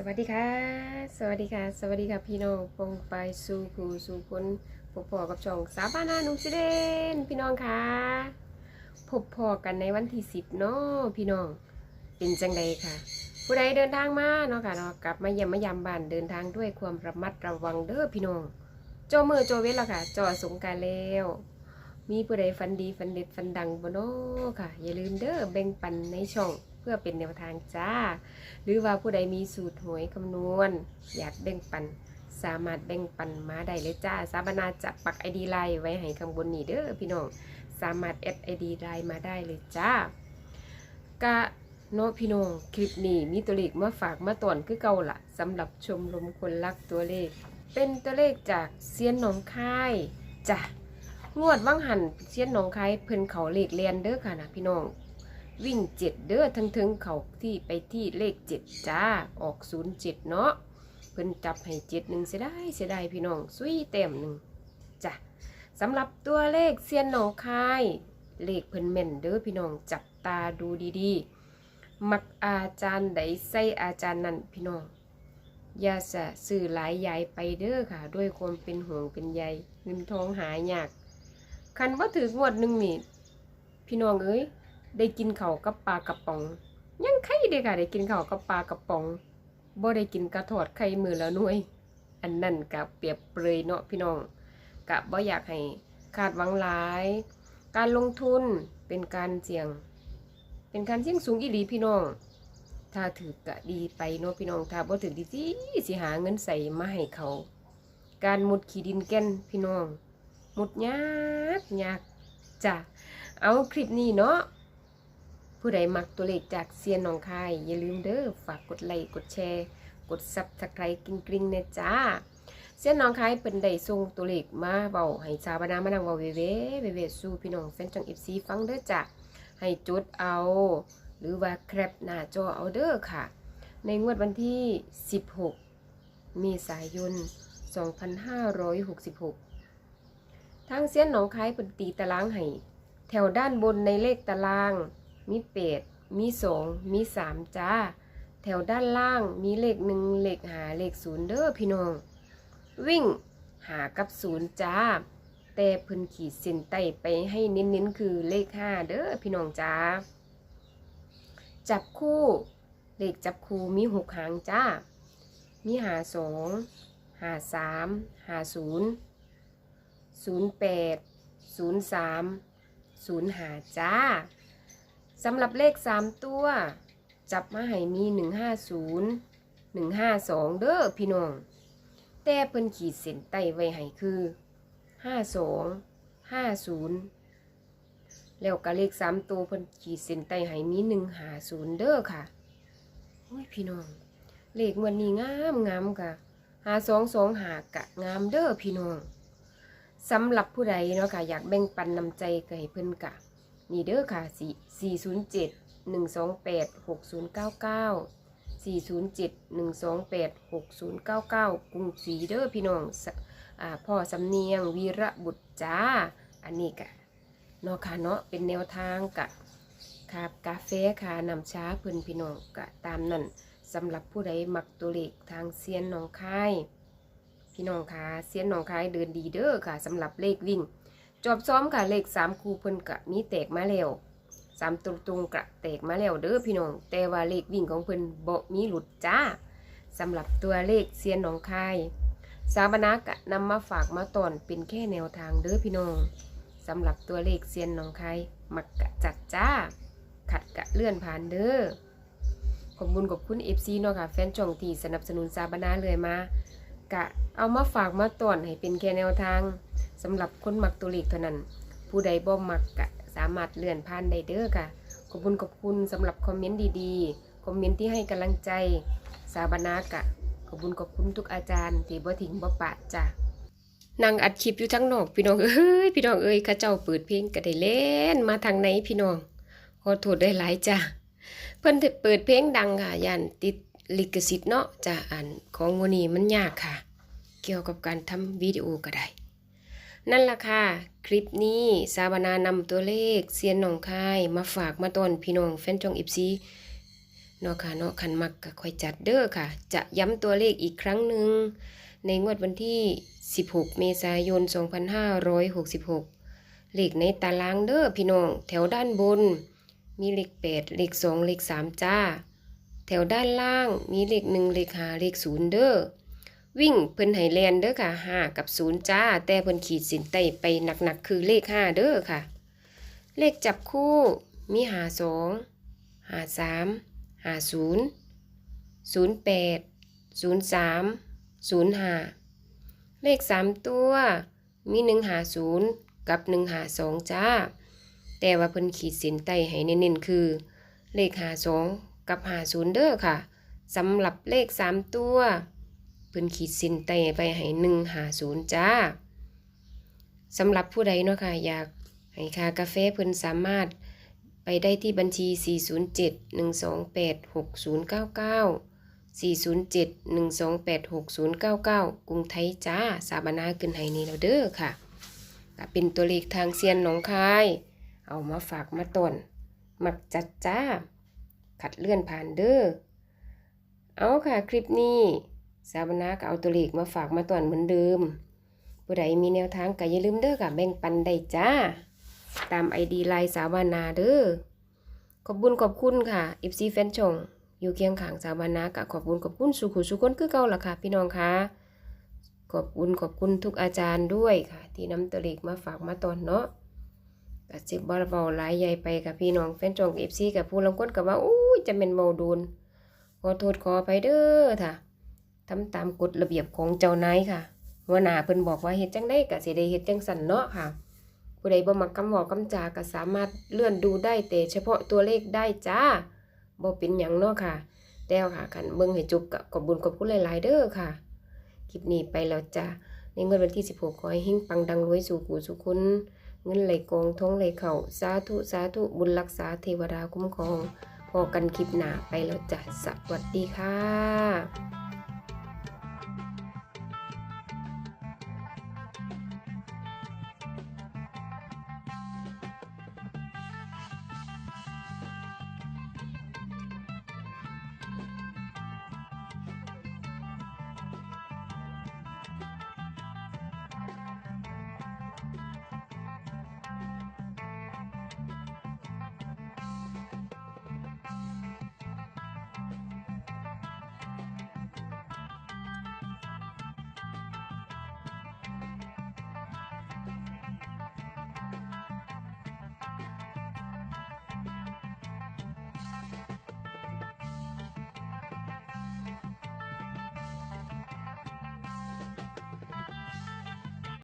สวัสดีค่ะ สวัสดีค่ะ สวัสดีค่ะพี่น้องปงไปสู่ผู้สู่คนพบพอกับช่องสาบานานุสิเดนพี่น้องค่ะพบพอกันในวันที่สิบเนาะพี่น้องเป็นจังใดค่ะ ผู้ใดเดินทางมาเนาะค่ะเนาะกลับมาเยี่ยมมายามบ้านเดินทางด้วยความระมัดระวังเด้อพี่น้องโจมือโจเวทละค่ะจอสงการแล้ว มีผู้ใดฟันดีฟันเด็ดฟันดังบ่เนาะค่ะ อย่าลืมเด้อแบ่งปันในช่อง พื่อเป็นแนวทางจ้า หรือว่าผู้ใดมีสูตรหวยคำนวณ อยากแบ่งปัน สามารถแบ่งปันมาได้เลยจ้า สาบนาจะปักไอดีไลน์ไว้ให้ข้างบนนี้เด้อพี่น้องสามารถแอดไอดีไลน์มาได้เลยจ้ากะเนาะพี่น้องคลิปนี้มีตัวเลขมาฝากมาตอนคือเก่าละสำหรับชมรมคนรักตัวเลข เป็นตัวเลขจากเซียนหนองคายจ้ะงวดว่างหันเซียนหนองคายเพิ่นเขาเลขเรียนเด้อค่ะนะพี่น้อง วิ่งเจ็ดเด้อทั้งถึงเขาที่ไปที่เลขเจ็ดจ้าออกศูนย์เจ็ดเนาะเพิ่นจับให้เจ็ดหนึ่งเสียดายเสียดายพี่น้องซุยเต็มหนึ่งจ้ะสำหรับตัวเลขเซียนหนองคาย เลขเพิ่นแม่นเด้อพี่น้องจับตาดูดีๆ มักอาจารย์ใดใส่อาจารย์นั่นพี่น้องอย่าสะสื่อหลายใหญ่ไปเด้อค่ะ ด้วยความเป็นห่วงเป็นใยเงินทองหายาก คันว่าถืองวดหนึ่งนี่พี่น้องเอ้ย ได้กินข้าวกับปลากระป๋อง ยังไข่เด้อค่ะได้กินข้าวกับปลากระป๋องบ่ได้กินกระทอดไข่มือละหน่วย อันนั่นกับเปรียบเปรยเนาะพี่น้องกะบ่อยากให้คาดหวังหลาย การลงทุนเป็นการเสี่ยง เป็นการเสี่ยงสูงอีหลีพี่น้อง ถ้าถือกะดีไปเนาะพี่น้องถ้าบ่ถือดีสิสิหาเงินใส่มาให้เขา การมุดขี้ดินแก่นพี่น้องมุดยากยากจ้ะเอาคลิปนี้เนาะ ผู้ใดมักตัวเลขจากเซียนหนองคาย อย่าลืมเด้อฝากกดไลค์กดแชร์ กดซับสไครต์กริ๊งๆนะจ้าเซียนหนองคายเป็นได้ส่งตัวเลขมาเบาให้ชาวบ้านมานั่งเบาเวเวเวเวสู่พี่น้องแฟนจังเอฟซีฟังเด้อจ้ะให้จดเอา หรือว่าแคปหน้าจอเอาเด้อค่ะ ในงวดวันที่ 16 มีสายน 2566 ทางเซียนหนองคายเป็นตีตารางให้แถวด้านบนในเลขตาราง มีเปดมีสองมีสามจ้า แถวด้านล่างมีเลขหนึ่งเลขหาเลขศูนย์เด้อพี่น้อง วิ่งหากับศูนย์จ้า แต่เพิ่นขีดเส้นใต้ไปให้เน้นๆคือเลขห้าเด้อพี่น้องจ้า จับคู่ เลขจับคู่มีหกหางจ้า มีหาสองหาสามหาศูนย์ศูนย์แปดศูนย์สามศูนย์หาจ้า สำหรับเลข3ตัว จับมาให้มี150 152เด้อพี่น้อง แต่เพิ่นขีดเส้นใต้ไว้ให้คือ52 50แล้วก็เลข3ตัวเพิ่นขีดเส้นใต้ให้มี150เด้อค่ะโอ้ยพี่น้อง เลขวันนี้งามงามค่ะ5225กะงามเด้อพี่น้องสำหรับผู้ใดเนาะค่ะอยากแบ่งปันนำใจก็ให้เพิ่นกะ นี่เด้อค่ะ4 407 128 6099 407 128 6099 กรุงศรีเด้อพี่น้องอพ่อสำเนียงวีระบุตรจ้า อันนี้กะเนาะค่ะเนาะเป็นแนวทางกะครับกาแฟค่ะนำช้าเพิ่นพี่น้องกะตามนั่นสำหรับผู้ใดมักตัวเลขทางเซียนหนองคาย พี่น้องค่ะเซียนหนองคายเดินดีเด้อค่ะสำหรับเลขวิ่ง จบซ้อมค่ะเลขสามคูเพิ่นกะมีแตกมาแล้วสามตรงตรงกะแตกมาแล้วเด้อพี่น้องแต่ว่าเลขวิ่งของเพิ่นบ่มีหลุดจ้าสำหรับตัวเลขเซียนหนองคาย สาบนากะนำมาฝากมาตอนเป็นแค่แนวทางเด้อพี่น้องสำหรับตัวเลขเซียนหนองคายมักกะจัดจ้า ขัดกะเลื่อนผ่านเด้อขอบคุญขอบคุณ FC เนาะค่ะแฟนช่องที่สนับสนุนสาบนาเลยมา กะเอามาฝากมาตอนให้เป็นแค่แนวทาง สำหรับคนมักตัวเลขเท่านั้น ผู้ใดบ่มักกะสามารถเลื่อนผ่านได้เด้อค่ะ ขอบคุณขอบคุณสำหรับคอมเมนต์ดีๆ คอมเมนต์ที่ให้กำลังใจสาบานากะ ขอบคุณขอบคุณทุกอาจารย์ที่บ่ทิ้งบ่ปะจ้ะนั่งอัดคลิปอยู่ทั้งนอกพี่น้องเอ้ยพี่น้องเอ้ยข้าเจ้าเปิดเพลงก็ได้เล่นมาทางไหนพี่น้องขอโทษได้หลายจ้ะเพิ่นเปิดเพลงดังค่ะย่านติดลิขสิทธิ์เนาะจ้ะอันของวันนี้มันยากค่ะ เกี่ยวกับการทำวิดีโอก็ได้ นั่นล่ะค่ะ คลิปนี้สาบานานำตัวเลขเซียนหนองคาย มาฝากมาตอนพี่น้องแฟนจองอิฟซีเนาะค่ะเนาะคันมักก็ค่อยจัดเด้อค่ะ จะย้ำตัวเลขอีกครั้งหนึ่ง ในงวดวันที่ 16 เมษายน 2566 เลขในตารางเด้อพี่น้อง แถวด้านบน มีเลข 8 เลข 2 เลข 3 จ้า แถวด้านล่างมีเลข 1 เลข5เลข 0 เด้อ วิ่งเพิ่นให้แลนเด้อค่ะ5กับ0จ้า แต่เพิ่นขีดสินใต้ไปหนักๆคือเลข5เด้อค่ะ เลขจับคู่มีหาสองหาสามหาศูนย์ศูนย์แปดศูนย์สามศูนย์หาเลขสามตัวมีหนึ่งหาศูนย์กับหนึ่งหาสองจ้า แต่ว่าเพิ่นขีดส้นใต้ให้เน้นๆคือ เลขหาสองกับหาศูนย์เด้อค่ะสำหรับเลขสามตัว เพิ่นขีดส้นใต้ไปให้หนึ่งหาศูนย์จ้าสำหรับผู้ใดเนาะค่ะอยากให้ค่ากาแฟเพิ่นสามารถไปได้ที่บัญชี 407 128 6099 407 128 6099 กรุงไทยจ้า สาบานาขึ้นให้นี่แล้วเด้อค่ะก็เป็นตัวเลขทางเซียนหนองคาย เอามาฝากมาต้นมักจัดจ้า ขัดเลื่อนผ่านเด้อ เอาค่ะ คลิปนี้ สาบานาก็เอาตัวเลขมาฝากมาต้นเหมือนเดิมผู้ใดมีแนวทางก็อย่าลืมเด้อค่ะแบ่งปันได้จ้า ตามไอดีไลน์สาวนาเด้อขอบบุญขอบคุณค่ะ FC แฟนชงอยู่เคียงข้างสาวนาก็ขอบบุญขอบคุณสุขุสุคนคือเก่าล่ะค่ะ พี่น้องค่ะขอบคุณขอบคุณทุกอาจารย์ด้วยค่ะ ที่นำตัวเลขมาฝากมาตอนเนาะก็สิบ่เบาหลายใหญ่ไปกับพี่น้องแฟนช่อง FC กับผู้ลางคนก็ว่าอู้จะเป็นเมาโดนขอโทษขอไปเด้อค่ะ ทำตามกฎระเบียบของเจ้านายค่ะหัวหน้าเพิ่นบอกว่าเฮ็ดจังได๋ก็สิได้เฮ็ดจังสั่นเนาะค่ะ ผู้ใดบ่มักคำเว้าคำจาก็สามารถเลื่อนดูได้แต่เฉพาะตัวเลขได้จ้าบ่เป็นหยังเนาะค่ะแต่วค่ะคันเบิ่งให้จบก็ขอบคุญขอบคุณหลาย ๆ เด้อค่ะคลิปนี้ไปแล้วจ้าในงวดวันที่ 16ขอให้เฮงปังดังรวยสู่กูสู่คุณเงินไหลกองท้องไหลเข่าสาธุสาธุบุญรักษาเทวดาคุ้มครองพอกันคลิปหน้าไปแล้วจ้ะสวัสดีค่ะ